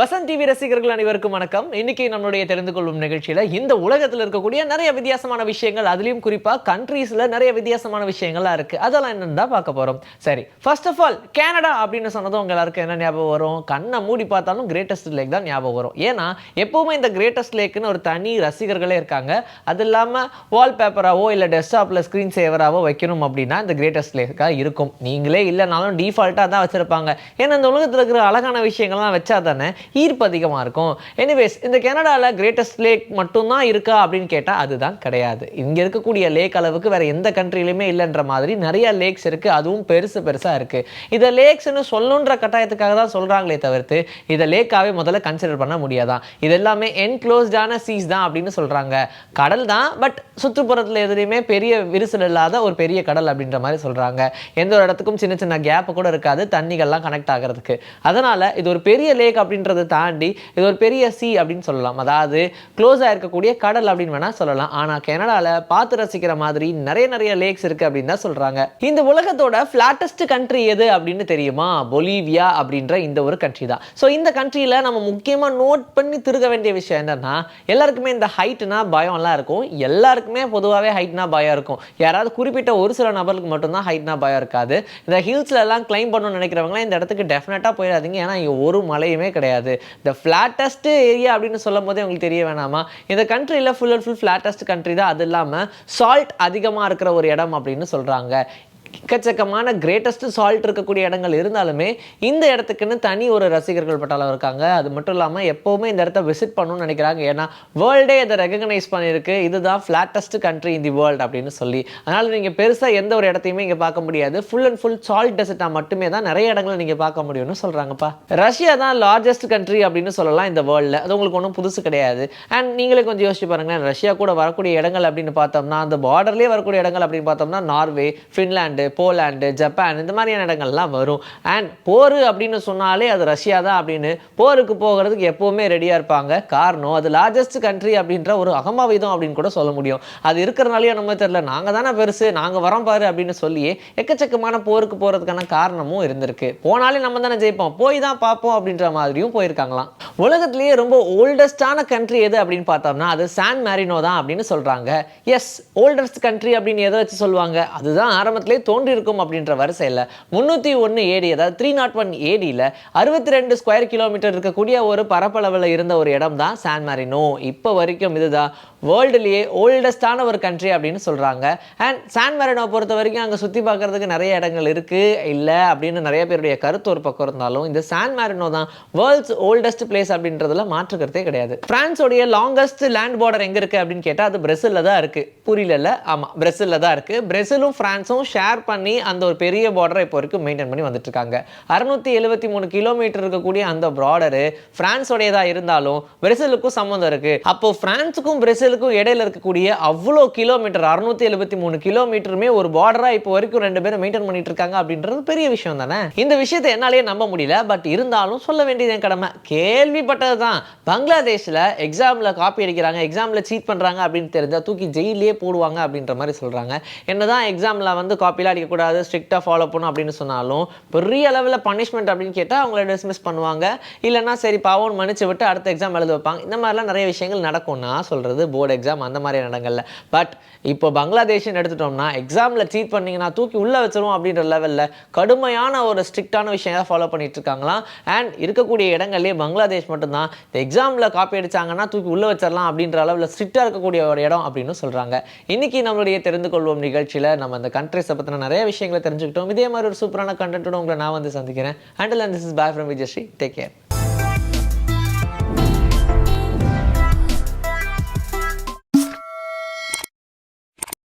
Vasanth TV ரசிகர்கள் அனைவருக்கும் வணக்கம். இன்னைக்கு நம்மளுடைய தெரிந்து கொள்ளும் நிகழ்ச்சியில இந்த உலகத்தில் இருக்கக்கூடிய நிறைய வித்தியாசமான விஷயங்கள் அதுலயும் குறிப்பா கண்ட்ரீஸ்ல நிறைய வித்தியாசமான விஷயங்கள்லாம் இருக்கு. அதெல்லாம் என்னன்னு தான் பார்க்க போறோம். சரி ஃபர்ஸ்ட் ஆஃப் ஆல் கனடா அப்படின்னு சொன்னதும் உங்க எல்லாருக்கும் என்ன ஞாபகம் வரும்? கண்ணை மூடி பார்த்தாலும் கிரேட்டஸ்ட் லேக் தான் ஞாபகம் வரும். ஏன்னா எப்பவுமே இந்த கிரேட்டஸ்ட் லேக்னு ஒரு தனி ரசிகர்களே இருக்காங்க. அது இல்லாம வால்பேப்பராவோ இல்ல டெஸ்க்டாப்ல ஸ்கிரீன் சேவராவோ வைக்கணும் அப்படின்னா இந்த கிரேட்டஸ்ட் லேக்காக இருக்கும். நீங்களே இல்லைனாலும் டிஃபால்ட்டாக தான் வச்சிருப்பாங்க. ஏன்னா இந்த உலகத்தில் இருக்கிற அழகான விஷயங்கள்லாம் வச்சா தானே ஈர்ப்பு அதிகமாக இருக்கும். எனிவேஸ் இந்த கனடாவில் கிரேட்டஸ்ட் லேக் மட்டும்தான் இருக்கா அப்படின்னு கேட்டால் அதுதான் கிடையாது. இங்கே இருக்கக்கூடிய லேக் அளவுக்கு வேறு எந்த கண்ட்ரிலையுமே இல்லைன்ற மாதிரி நிறைய லேக்ஸ் இருக்குது அதுவும் பெருசு பெருசாக இருக்குது இதை லேக்ஸ்னு சொல்லணுன்ற கட்டாயத்துக்காக தான் சொல்கிறாங்களே தவிர்த்து இதை லேக்காகவே முதல்ல கன்சிடர் பண்ண முடியாதான் இது எல்லாமே என்க்ளோஸ்டான சீஸ் தான் அப்படின்னு சொல்கிறாங்க கடல் தான் பட் சுற்றுப்புறத்தில் எதுலேயுமே பெரிய விரிசல் இல்லாத ஒரு பெரிய கடல் அப்படின்ற மாதிரி சொல்கிறாங்க எந்த ஒரு இடத்துக்கும் சின்ன சின்ன கேப்பு கூட இருக்காது. தண்ணிகள்லாம் கனெக்ட் ஆகிறதுக்கு. அதனால் இது ஒரு பெரிய லேக் அப்படின்றது தாண்டி இது ஒரு பெரிய சி அப்படின்னு சொல்லலாம். அதாவது க்ளோஸாக இருக்கக்கூடிய கடல் அப்படின்னு வேணால் சொல்லலாம். ஆனால் கனடாவில் பார்த்து ரசிக்கிற மாதிரி நிறைய நிறைய லேக்ஸ் இருக்குது அப்படின்னு தான் சொல்கிறாங்க இந்த உலகத்தோட ஃப்ளாட்டஸ்ட் கண்ட்ரி எது அப்படின்னு தெரியுமா? பொலிவியா அப்படின்ற இந்த ஒரு கண்ட்ரி தான். ஸோ இந்த கண்ட்ரியில் நம்ம முக்கியமாக நோட் பண்ணி திருக வேண்டிய விஷயம் என்னன்னா எல்லாருக்குமே இந்த ஹைட்னா பயம்லாம் இருக்கும். எல்லாருக்குமே பொதுவாகவே ஹைட்னா பயம் இருக்கும். யாராவது குறிப்பிட்ட ஒரு சில நபருக்கு மட்டும்தான் ஹைட்னா பயம் இருக்காது. இந்த ஹில்ஸ்ல எல்லாம் கிளைம் பண்ணணும்னு நினைக்கிறவங்களாம் இந்த இடத்துக்கு டெஃபினட்டாக போயிடாதீங்க. ஏன்னா இங்கே ஒரு மலையுமே கிடையாது. இந்த ஃப்ளாட்டஸ்ட் ஏரியா அப்படின்னு சொல்லும் போதே உங்களுக்கு தெரிய வேணாமா? இந்த கண்ட்ரியில் full and full flattest country தான். அது இல்லாமல் சால்ட் அதிகமாக இருக்கிற ஒரு இடம் அப்படின்னு சொல்கிறாங்க எக்கச்சக்கமான கிரேட்டஸ்ட் சால்ட் இருக்கக்கூடிய இடங்கள் இருந்தாலுமே இந்த இடத்துக்குன்னு தனி ஒரு ரசிகர்கள் பட்டாளம் இருக்காங்க. அது மட்டும் இல்லாமல் எப்போவுமே இந்த இடத்த விசிட் பண்ணணும்னு நினைக்கிறாங்க. ஏன்னா வேர்ல்டே இதை ரெகனைஸ் பண்ணியிருக்கு. இதுதான் flattest country in the world அப்படின்னு சொல்லி. அதனால் நீங்கள் பெருசாக எந்த ஒரு இடத்தையுமே இங்கே பார்க்க முடியாது. ஃபுல் அண்ட் ஃபுல் சால்ட் டெசர்ட்டாக மட்டுமே தான் நிறைய இடங்களை நீங்கள் பார்க்க முடியும்னு சொல்கிறாங்கப்பா ரஷ்யா தான் லார்ஜஸ்ட் கண்ட்ரி அப்படின்னு சொல்லலாம் இந்த வேர்ல்டில் அது உங்களுக்கு ஒன்றும் புதுசு கிடையாது. அண்ட் நீங்களே கொஞ்சம் யோசிச்சு பாருங்களேன். ரஷ்யா கூட வரக்கூடிய இடங்கள் அப்படின்னு பார்த்தோம்னா அந்த பார்டர்லேயே வரக்கூடிய இடங்கள் அப்படின்னு பார்த்தோம்னா நார்வே ஃபின்லாண்டு போலாண்டு ஜப்பான் இந்த மாதிரியான இடங்கள்லாம் வரும். அண்ட் போர் அப்படின்னு சொன்னாலே அது ரஷ்யா தான் அப்படின்னு. போருக்கு போகிறதுக்கு எப்போவுமே ரெடியாக இருப்பாங்க. காரணம் அது லார்ஜஸ்ட் கண்ட்ரி அப்படின்ற ஒரு அகமாவிதம் அப்படின்னு கூட சொல்ல முடியும். அது இருக்கிறனாலேயே நம்ம தெரியல. நாங்கள் தானே பெருசு நாங்கள் வரோம் பாரு அப்படின்னு சொல்லியே எக்கச்சக்கமான போருக்கு போகிறதுக்கான காரணமும் இருந்திருக்கு. போனாலே நம்ம தானே ஜெயிப்போம். போய் தான் பார்ப்போம் அப்படின்ற மாதிரியும் போயிருக்காங்களாம். உலகத்திலேயே ரொம்ப ஓல்டஸ்டான கண்ட்ரி எது அப்படின்னு பார்த்தோம்னா அது சான் மேரினோ தான் அப்படின்னு சொல்கிறாங்க எஸ் ஓல்டஸ்ட் கண்ட்ரி அப்படின்னு எதை வச்சு சொல்லுவாங்க? அதுதான் ஆரம்பத்திலே தோன்றிருக்கும் அப்படின்ற வரிசையில் முந்நூற்றி ஒன்று ஏடி அதாவது த்ரீ நாட் ஒன் ஏடியில் அறுபத்தி ரெண்டு ஸ்கொயர் கிலோமீட்டர் இருக்கக்கூடிய ஒரு பரப்பளவில் இருந்த ஒரு இடம் தான் சான் மேரினோ இப்போ வரைக்கும் இதுதான் வேர்ல்டுலேயே ஓல்டஸ்டான ஒரு கண்ட்ரி அப்படின்னு சொல்கிறாங்க அண்ட் சான் மெரினோ பொறுத்த வரைக்கும் அங்கே சுற்றி பார்க்குறதுக்கு நிறைய இடங்கள் இருக்குது இல்லை அப்படின்னு நிறைய பேருடைய கருத்து ஒரு பக்கம் இருந்தாலும் இந்த சான் மேரினோ தான் வேர்ல்ட்ஸ் ஓல்டஸ்ட் பிளேஸ் அப்படின்றதுல மாற்றுக்கிறதே கிடையாது. பிரான்ஸோடைய லாங்கஸ்ட் லேண்ட் பார்டர் எங்கே இருக்குது அப்படின்னு கேட்டால் அது பிரசிலில் தான் இருக்குது புரியல ஆமாம் பிரசிலில் தான் இருக்குது பிரசிலும் ஃப்ரான்ஸும் ஷேர் பண்ணி அந்த ஒரு பெரிய பார்டரை இப்போ வரைக்கும் மெயின்டைன் பண்ணி வந்துட்டுருக்காங்க. அறுநூற்றி எழுபத்தி மூணு கிலோமீட்டர் இருக்கக்கூடிய அந்த பார்டரு ஃப்ரான்ஸோடையதாக இருந்தாலும் பிரசிலுக்கும் சம்மந்தம் இருக்குது அப்போது ஃப்ரான்ஸுக்கும் பிரசில் பிரேசிலுக்கும் இடையில இருக்கக்கூடிய அவ்வளோ கிலோமீட்டர் அறுநூத்தி எழுபத்தி மூணு கிலோமீட்டருமே ஒரு பார்டரா இப்போ வரைக்கும் ரெண்டு பேரும் மெயின்டைன் பண்ணிட்டு இருக்காங்க அப்படின்றது பெரிய விஷயம் தானே? இந்த விஷயத்தை என்னாலேயே நம்ப முடியல. பட் இருந்தாலும் சொல்ல வேண்டியது என் கடமை. கேள்விப்பட்டது தான் பங்களாதேஷில் எக்ஸாமில் காப்பி அடிக்கிறாங்க எக்ஸாமில் சீட் பண்ணுறாங்க அப்படின்னு தெரிஞ்சால் தூக்கி ஜெயிலே போடுவாங்க அப்படின்ற மாதிரி சொல்கிறாங்க என்னதான் எக்ஸாமில் வந்து காப்பிலாம் அடிக்கக்கூடாது ஸ்ட்ரிக்டாக ஃபாலோ பண்ணும் அப்படின்னு சொன்னாலும் பெரிய அளவில் பனிஷ்மெண்ட் அப்படின்னு கேட்டால் அவங்கள டிஸ்மிஸ் பண்ணுவாங்க. இல்லைன்னா சரி பாவம் மன்னிச்சு விட்டு அடுத்த எக்ஸாம் எழுத வைப்பாங்க. இந்த மாதிரிலாம் நிறைய விஷயங்கள் நடக்கும் நான் சொல்கிறது போர்டு எக்ஸாம் அந்த மாதிரி இடங்கள்ல பட் இப்போ பங்களாதேஷ்னு எடுத்துட்டோம்னா எக்ஸாமில் சீட் பண்ணீங்கன்னா தூக்கி உள்ளே வச்சிருவோம் அப்படின்ற லெவலில் கடுமையான ஒரு ஸ்ட்ரிக்டான விஷயம் ஃபாலோ பண்ணிட்டு இருக்காங்களாம் அண்ட் இருக்கக்கூடிய இடங்கள்லேயே பங்களாதேஷ் மட்டும்தான் இந்த எக்ஸாமில் காப்பி அடிச்சாங்கன்னா தூக்கி உள்ளே வச்சிடலாம் அப்படின்ற அளவில் ஸ்ட்ரிக்டாக இருக்கக்கூடிய ஒரு இடம் அப்படின்னு சொல்கிறாங்க இன்னைக்கு நம்மளுடைய தெரிந்து கொள்வோம் நிகழ்ச்சியில் நம்ம அந்த கண்ட்ரிஸை பற்றின நிறைய விஷயங்களை தெரிஞ்சுக்கிட்டோம். இதே மாதிரி ஒரு சூப்பரான கண்டென்ட்டோட உங்களை நான் வந்து சந்திக்கிறேன். And this is bye from Vijayasri take care